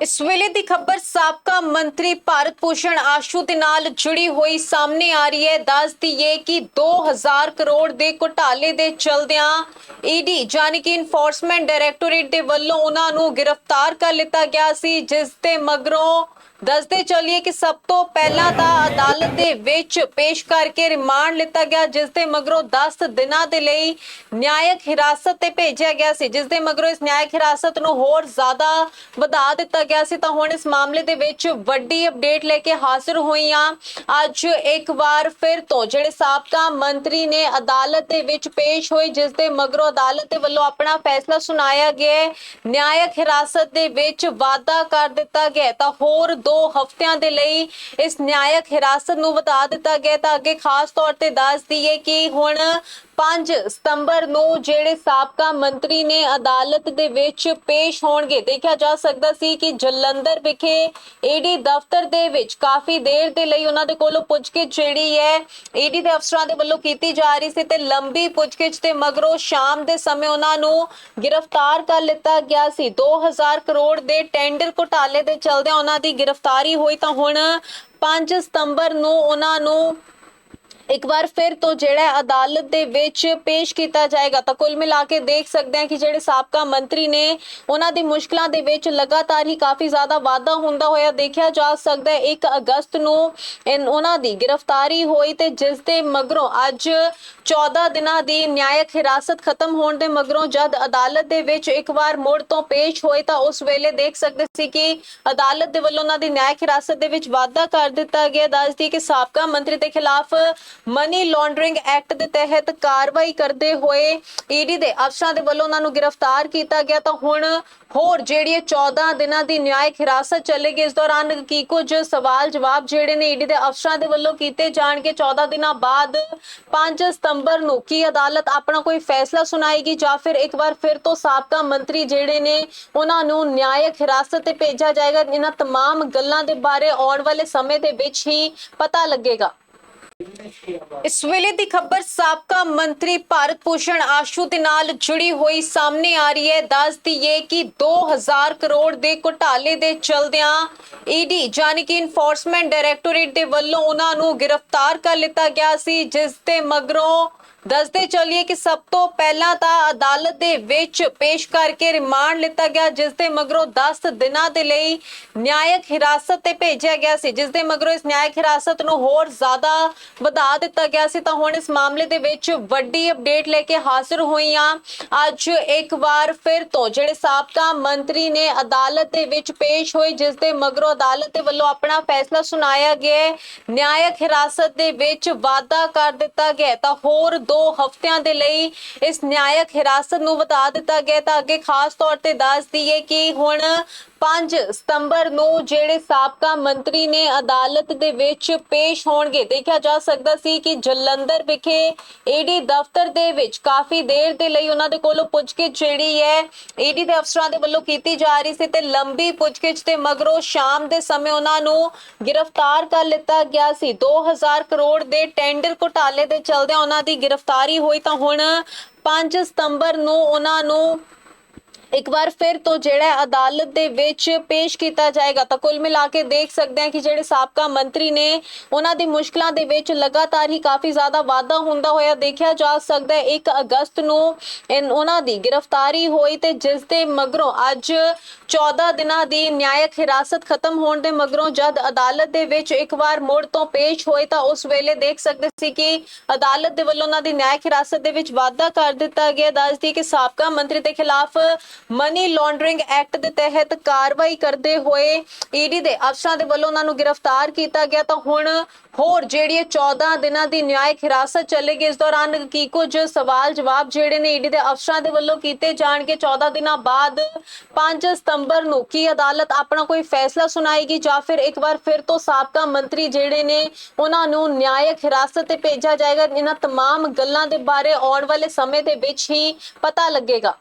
ਇਸ ਵੇਲੇ ਦੀ ਖਬਰ ਸਾਬਕਾ ਮੰਤਰੀ ਭਾਰਤ ਭੂਸ਼ਣ ਆਸ਼ੂ ਦੇ ਨਾਲ ਜੁੜੀ ਹੋਈ ਸਾਹਮਣੇ ਆ ਰਹੀ ਹੈ। ਦੱਸ ਦਈਏ ਕਿ 2000 ਕਰੋੜ ਦੇ ਘੁਟਾਲੇ ਦੇ ਚਲਦਿਆਂ ਈਡੀ ਜਾਨੀ ਕਿ ਇਨਫੋਰਸਮੈਂਟ ਡਾਇਰੈਕਟੋਰੇਟ ਦੇ ਵੱਲੋਂ ਉਹਨਾਂ ਨੂੰ ਗ੍ਰਿਫਤਾਰ ਕਰ ਲਿੱਤਾ ਗਿਆ ਸੀ, ਜਿਸ ਦੇ ਮਗਰੋਂ ਦੱਸਦੇ ਚੱਲੀਏ ਕਿ ਸਭ ਤੋਂ ਪਹਿਲਾਂ ਤਾਂ ਅਦਾਲਤ ਦੇ ਵਿੱਚ ਪੇਸ਼ ਕਰਕੇ ਰਿਮਾਂਡ ਲਿੱਤਾ ਗਿਆ, ਜਿਸ ਦੇ ਮਗਰੋਂ 10 ਦਿਨਾਂ ਦੇ ਲਈ ਨਿਆਇਕ ਹਿਰਾਸਤ ਤੇ ਭੇਜਿਆ ਗਿਆ ਸੀ। ਜਿਸ ਦੇ ਮਗਰੋਂ ਇਸ ਨਿਆਇਕ ਹਿਰਾਸਤ ਨੂੰ ਹੋਰ ਜ਼ਿਆਦਾ ਵਧਾ ਦਿੱਤਾ ਗਿਆ ਸੀ। ਤਾਂ ਹੁਣ ਇਸ ਮਾਮਲੇ ਦੇ ਵਿੱਚ ਵੱਡੀ ਅਪਡੇਟ ਲੈ ਕੇ ਹਾਜ਼ਰ ਹੋਈ ਹਾਂ ਅੱਜ ਇੱਕ ਵਾਰ ਫਿਰ ਤੋਂ ਜਿਹੜੇ ਸਾਬਕਾ ਮੰਤਰੀ ਨੇ ਅਦਾਲਤ ਦੇ ਵਿੱਚ ਪੇਸ਼ ਹੋਏ, ਜਿਸ ਦੇ ਮਗਰੋਂ ਅਦਾਲਤ ਦੇ ਵੱਲੋਂ ਆਪਣਾ ਫੈਸਲਾ ਸੁਣਾਇਆ ਗਿਆ ਨਿਆਇਕ ਹਿਰਾਸਤ ਦੇ ਵਿੱਚ ਵਾਅਦਾ ਕਰ ਦਿੱਤਾ ਗਿਆ ਤਾਂ ਹੋਰ 2 ਹਫ਼ਤਿਆਂ ਦੇ ਲਈ ਇਸ ਨਿਆਇਕ ਹਿਰਾਸਤ ਨੂੰ ਵਧਾ ਦਿੱਤਾ ਗਿਆ ਤਾਂ ਅੱਗੇ ਖਾਸ ਤੌਰ ਤੇ ਦੱਸ ਦਈਏ ਕਿ ਹੁਣ 5 ਸਤੰਬਰ ਨੂੰ ਜਿਹੜੇ ਸਾਬਕਾ ਮੰਤਰੀ ਨੇ ਅਦਾਲਤ ਦੇ ਵਿੱਚ ਪੇਸ਼ ਹੋਣਗੇ, ਦੇਖਿਆ ਜਾ ਸਕਦਾ ਸੀ ਕਿ ਜਲੰਧਰ ਵਿਖੇ ਈਡੀ ਦਫ਼ਤਰ ਦੇ ਵਿੱਚ ਕਾਫੀ ਦੇਰ ਦੇ ਲਈ ਉਹਨਾਂ ਦੇ ਕੋਲੋਂ ਪੁੱਛਗਿੱਛ ਜਿਹੜੀ ਹੈ ਈਡੀ ਦੇ ਅਫਸਰਾਂ ਦੇ ਵੱਲੋਂ ਕੀਤੀ ਜਾ ਰਹੀ ਸੀ ਤੇ ਲੰਬੀ ਪੁੱਛਗਿੱਛ ਦੇ ਮਗਰੋਂ ਸ਼ਾਮ ਦੇ ਸਮੇਂ ਉਹਨਾਂ ਨੂੰ ਗ੍ਰਿਫਤਾਰ ਕਰ ਲਿੱਤਾ ਗਿਆ ਸੀ। 2000 ਕਰੋੜ ਦੇ ਟੈਂਡਰ ਘੁਟਾਲੇ ਦੇ ਚਲਦਿਆਂ ਉਹਨਾਂ ਦੀ ਗ੍ਰਿਫਤਾਰੀ ਹੋਈ ਤਾਂ ਹੁਣ 5 ਸਤੰਬਰ ਨੂੰ ਉਹਨਾਂ ਨੂੰ ਇੱਕ ਵਾਰ ਫਿਰ ਤੋਂ ਜਿਹੜਾ ਅਦਾਲਤ ਦੇ ਵਿੱਚ ਪੇਸ਼ ਕੀਤਾ ਜਾਏਗਾ ਤਾਂ ਕੁੱਲ ਮਿਲਾ ਕੇ ਦੇਖ ਸਕਦੇ ਹਾਂ ਕਿ ਜਿਹੜੇ ਸਾਬਕਾ ਮੰਤਰੀ ਨੇ ਉਹਨਾਂ ਦੀ ਮੁਸ਼ਕਲਾਂ ਦੇ ਵਿੱਚ ਲਗਾਤਾਰ ਹੀ ਕਾਫੀ ਜ਼ਿਆਦਾ ਵਾਧਾ ਹੁੰਦਾ ਹੋਇਆ ਦੇਖਿਆ ਜਾ ਸਕਦਾ ਹੈ। 1 ਅਗਸਤ ਨੂੰ ਉਹਨਾਂ ਦੀ ਗ੍ਰਿਫਤਾਰੀ ਹੋਈ ਤੇ ਜਿਸ ਦੇ ਮਗਰੋਂ ਅੱਜ 14 ਦਿਨਾਂ ਦੀ ਨਿਆਇਕ ਹਿਰਾਸਤ ਖਤਮ ਹੋਣ ਦੇ ਮਗਰੋਂ ਜਦ ਅਦਾਲਤ ਦੇ ਵਿੱਚ ਇੱਕ ਵਾਰ ਮੁੜ ਤੋਂ ਪੇਸ਼ ਹੋਏ ਤਾਂ ਉਸ ਵੇਲੇ ਦੇਖ ਸਕਦੇ ਸੀ ਕਿ ਅਦਾਲਤ ਦੇ ਵੱਲੋਂ ਉਹਨਾਂ ਦੀ ਨਿਆਇਕ ਹਿਰਾਸਤ ਦੇ ਵਿੱਚ ਵਾਧਾ ਕਰ ਦਿੱਤਾ ਗਿਆ। ਦੱਸਦੀ ਕਿ ਸਾਬਕਾ ਮੰਤਰੀ ਦੇ ਖਿਲਾਫ ਮਨੀ ਲਾਂਡਰਿੰਗ ਐਕਟ ਦੇ ਤਹਿਤ ਕਾਰਵਾਈ ਕਰਦੇ ਹੋਏ ਈਡੀ ਦੇ ਅਫਸਰਾਂ ਦੇ ਵੱਲੋਂ ਉਹਨਾਂ ਨੂੰ ਗ੍ਰਿਫਤਾਰ ਕੀਤਾ ਗਿਆ ਤਾਂ ਹੁਣ ਹੋਰ ਜਿਹੜੀ ਇਹ 14 ਦਿਨਾਂ ਦੀ ਨਿਆਇਕ ਹਿਰਾਸਤ ਚੱਲੇਗੀ ਇਸ ਦੌਰਾਨ ਕੀ ਕੁਝ ਸਵਾਲ ਜਵਾਬ ਜਿਹੜੇ ਨੇ ਈਡੀ ਦੇ ਅਫਸਰਾਂ ਦੇ ਵੱਲੋਂ ਕੀਤੇ ਜਾਣਗੇ 14 ਦਿਨਾਂ ਬਾਅਦ 5 ਸਤੰਬਰ ਨੂੰ ਕੀ ਅਦਾਲਤ ਆਪਣਾ ਕੋਈ ਫੈਸਲਾ ਸੁਣਾਏਗੀ ਜਾਂ ਫਿਰ ਇੱਕ ਵਾਰ ਫਿਰ ਤੋਂ ਸਾਬਕਾ ਮੰਤਰੀ ਜਿਹੜੇ ਨੇ ਉਹਨਾਂ ਨੂੰ ਨਿਆਇਕ ਹਿਰਾਸਤ ਤੇ ਭੇਜਿਆ ਜਾਏਗਾ ਇਹਨਾਂ तमाम ਗੱਲਾਂ ਦੇ ਬਾਰੇ ਆਉਣ ਵਾਲੇ ਸਮੇਂ ਦੇ ਵਿੱਚ ਹੀ ਪਤਾ ਲੱਗੇਗਾ ਇਸ ਵੇਲੇ ਦੀ ਖਬਰ ਸਾਬਕਾ ਮੰਤਰੀ ਭਾਰਤ ਭੂਸ਼ਣ ਆਸ਼ੂ ਦੇ ਨਾਲ ਜੁੜੀ ਹੋਈ ਸਾਹਮਣੇ ਆ ਰਹੀ ਹੈ। ਦੱਸ ਦਈਏ ਕਿ 2000 ਕਰੋੜ ਦੇ ਘੁਟਾਲੇ ਦੇ ਚਲਦਿਆਂ ਈਡੀ ਜਾਨੀ ਕਿ ਇਨਫੋਰਸਮੈਂਟ ਡਾਇਰੈਕਟੋਰੇਟ ਦੇ ਵੱਲੋਂ ਉਹਨਾਂ ਨੂੰ ਗ੍ਰਿਫਤਾਰ ਕਰ ਲਿੱਤਾ ਗਿਆ ਸੀ, ਜਿਸ ਦੇ ਮਗਰੋਂ ਦੱਸਦੇ ਚੱਲੀਏ ਕਿ ਸਭ ਤੋਂ ਪਹਿਲਾਂ ਤਾਂ ਅਦਾਲਤ ਦੇ ਵਿੱਚ ਪੇਸ਼ ਕਰਕੇ ਰਿਮਾਂਡ ਲਿੱਤਾ ਗਿਆ, ਜਿਸ ਦੇ ਮਗਰੋਂ 10 ਦਿਨਾਂ ਦੇ ਲਈ ਨਿਆਇਕ ਹਿਰਾਸਤ ਤੇ ਭੇਜਿਆ ਗਿਆ ਸੀ। ਜਿਸ ਦੇ ਮਗਰੋਂ ਇਸ ਨਿਆਇਕ ਹਿਰਾਸਤ ਨੂੰ ਹੋਰ ਜ਼ਿਆਦਾ ਵਧਾ ਦਿੱਤਾ ਗਿਆ ਸੀ। ਤਾਂ ਹੁਣ ਇਸ ਮਾਮਲੇ ਦੇ ਵਿੱਚ ਵੱਡੀ ਅਪਡੇਟ ਲੈ ਕੇ ਹਾਜ਼ਰ ਹੋਈ ਹਾਂ ਅੱਜ ਇੱਕ ਵਾਰ ਫਿਰ ਤੋਂ ਜਿਹੜੇ ਸਾਬਕਾ ਮੰਤਰੀ ਨੇ ਅਦਾਲਤ ਦੇ ਵਿੱਚ ਪੇਸ਼ ਹੋਏ, ਜਿਸ ਦੇ ਮਗਰੋਂ ਅਦਾਲਤ ਦੇ ਵੱਲੋਂ ਆਪਣਾ ਫੈਸਲਾ ਸੁਣਾਇਆ ਗਿਆ ਨਿਆਇਕ ਹਿਰਾਸਤ ਦੇ ਵਿੱਚ ਵਾਅਦਾ ਕਰ ਦਿੱਤਾ ਗਿਆ ਤਾਂ ਹੋਰ 2 ਹਫ਼ਤਿਆਂ ਦੇ ਲਈ ਇਸ ਨਿਆਇਕ ਹਿਰਾਸਤ ਨੂੰ ਵਧਾ ਦਿੱਤਾ ਗਿਆ ਤਾਂ ਅੱਗੇ ਖਾਸ ਤੌਰ ਤੇ ਦੱਸ ਦਈਏ ਕਿ ਹੁਣ 5 ਸਤੰਬਰ ਨੂੰ ਜਿਹੜੇ ਸਾਬਕਾ ਮੰਤਰੀ ਨੇ ਅਦਾਲਤ ਦੇ ਵਿੱਚ ਪੇਸ਼ ਹੋਣਗੇ, ਦੇਖਿਆ ਜਾ ਸਕਦਾ ਸੀ ਕਿ ਜਲੰਧਰ ਵਿਖੇ ਈਡੀ ਦਫ਼ਤਰ ਦੇ ਵਿੱਚ ਕਾਫੀ ਦੇਰ ਦੇ ਲਈ ਉਹਨਾਂ ਦੇ ਕੋਲੋਂ ਪੁੱਛਗਿੱਛ ਜਿਹੜੀ ਹੈ ਈਡੀ ਦੇ ਅਫਸਰਾਂ ਦੇ ਵੱਲੋਂ ਕੀਤੀ ਜਾ ਰਹੀ ਸੀ ਤੇ ਲੰਬੀ ਪੁੱਛਗਿੱਛ ਦੇ ਮਗਰੋਂ ਸ਼ਾਮ ਦੇ ਸਮੇਂ ਉਹਨਾਂ ਨੂੰ ਗ੍ਰਿਫਤਾਰ ਕਰ ਲਿੱਤਾ ਗਿਆ ਸੀ। 2000 ਕਰੋੜ ਦੇ ਟੈਂਡਰ ਘੁਟਾਲੇ ਦੇ ਚਲਦਿਆਂ ਉਹਨਾਂ ਦੀ ਗ੍ਰਿਫਤਾਰੀ ਹੋਈ ਤਾਂ ਹੁਣ 5 ਸਤੰਬਰ ਨੂੰ ਉਹਨਾਂ ਨੂੰ ਇੱਕ ਵਾਰ ਫਿਰ ਤੋਂ ਜਿਹੜਾ ਅਦਾਲਤ ਦੇ ਵਿੱਚ ਪੇਸ਼ ਕੀਤਾ ਜਾਏਗਾ, ਤਾਂ ਕੁੱਲ ਮਿਲਾ ਕੇ ਦੇਖ ਸਕਦੇ ਹਾਂ ਕਿ ਜਿਹੜੇ ਸਾਬਕਾ ਮੰਤਰੀ ਨੇ ਉਹਨਾਂ ਦੀ ਮੁਸ਼ਕਲਾਂ ਦੇ ਵਿੱਚ ਲਗਾਤਾਰ ਹੀ ਕਾਫੀ ਜ਼ਿਆਦਾ ਵਾਧਾ ਹੁੰਦਾ ਹੋਇਆ ਦੇਖਿਆ ਜਾ ਸਕਦਾ ਹੈ। 1 ਅਗਸਤ ਨੂੰ ਉਹਨਾਂ ਦੀ ਗ੍ਰਿਫਤਾਰੀ ਹੋਈ ਤੇ ਜਿਸ ਦੇ ਮਗਰੋਂ ਅੱਜ 14 ਦਿਨਾਂ ਦੀ ਨਿਆਇਕ ਹਿਰਾਸਤ ਖਤਮ ਹੋਣ ਦੇ ਮਗਰੋਂ ਜਦ ਅਦਾਲਤ ਦੇ ਵਿੱਚ ਇੱਕ ਵਾਰ ਮੁੜ ਤੋਂ ਪੇਸ਼ ਹੋਏ ਤਾਂ ਉਸ ਵੇਲੇ ਦੇਖ ਸਕਦੇ ਸੀ ਕਿ ਅਦਾਲਤ ਦੇ ਵੱਲੋਂ ਉਹਨਾਂ ਦੀ ਨਿਆਇਕ ਹਿਰਾਸਤ ਦੇ ਵਿੱਚ ਵਾਧਾ ਕਰ ਦਿੱਤਾ ਗਿਆ। ਦੱਸਦੀ ਕਿ ਸਾਬਕਾ ਮੰਤਰੀ ਦੇ ਖਿਲਾਫ ਮਨੀ ਲਾਂਡਰਿੰਗ ਐਕਟ ਦੇ ਤਹਿਤ ਕਾਰਵਾਈ ਕਰਦੇ ਹੋਏ ਈਡੀ ਦੇ ਅਫਸਰਾਂ ਦੇ ਵੱਲੋਂ ਉਹਨਾਂ ਨੂੰ ਗ੍ਰਿਫਤਾਰ ਕੀਤਾ ਗਿਆ ਤਾਂ ਹੁਣ ਹੋਰ ਜਿਹੜੀ ਇਹ 14 ਦਿਨਾਂ ਦੀ ਨਿਆਇਕ ਹਿਰਾਸਤ ਚੱਲੇਗੀ ਇਸ ਦੌਰਾਨ ਕੀ ਕੁਝ ਸਵਾਲ ਜਵਾਬ ਜਿਹੜੇ ਨੇ ਈਡੀ ਦੇ ਅਫਸਰਾਂ ਦੇ ਵੱਲੋਂ ਕੀਤੇ ਜਾਣਗੇ 14 ਦਿਨਾਂ ਬਾਅਦ 5 ਸਤੰਬਰ ਨੂੰ ਕੀ ਅਦਾਲਤ ਆਪਣਾ ਕੋਈ ਫੈਸਲਾ ਸੁਣਾਏਗੀ ਜਾਂ ਫਿਰ ਇੱਕ ਵਾਰ ਫਿਰ ਤੋਂ ਸਾਬਕਾ ਮੰਤਰੀ ਜਿਹੜੇ ਨੇ ਉਹਨਾਂ ਨੂੰ ਨਿਆਇਕ ਹਿਰਾਸਤ ਤੇ ਭੇਜਿਆ ਜਾਏਗਾ ਇਹਨਾਂ तमाम ਗੱਲਾਂ ਦੇ ਬਾਰੇ ਆਉਣ ਵਾਲੇ ਸਮੇਂ ਦੇ ਵਿੱਚ ਹੀ ਪਤਾ ਲੱਗੇਗਾ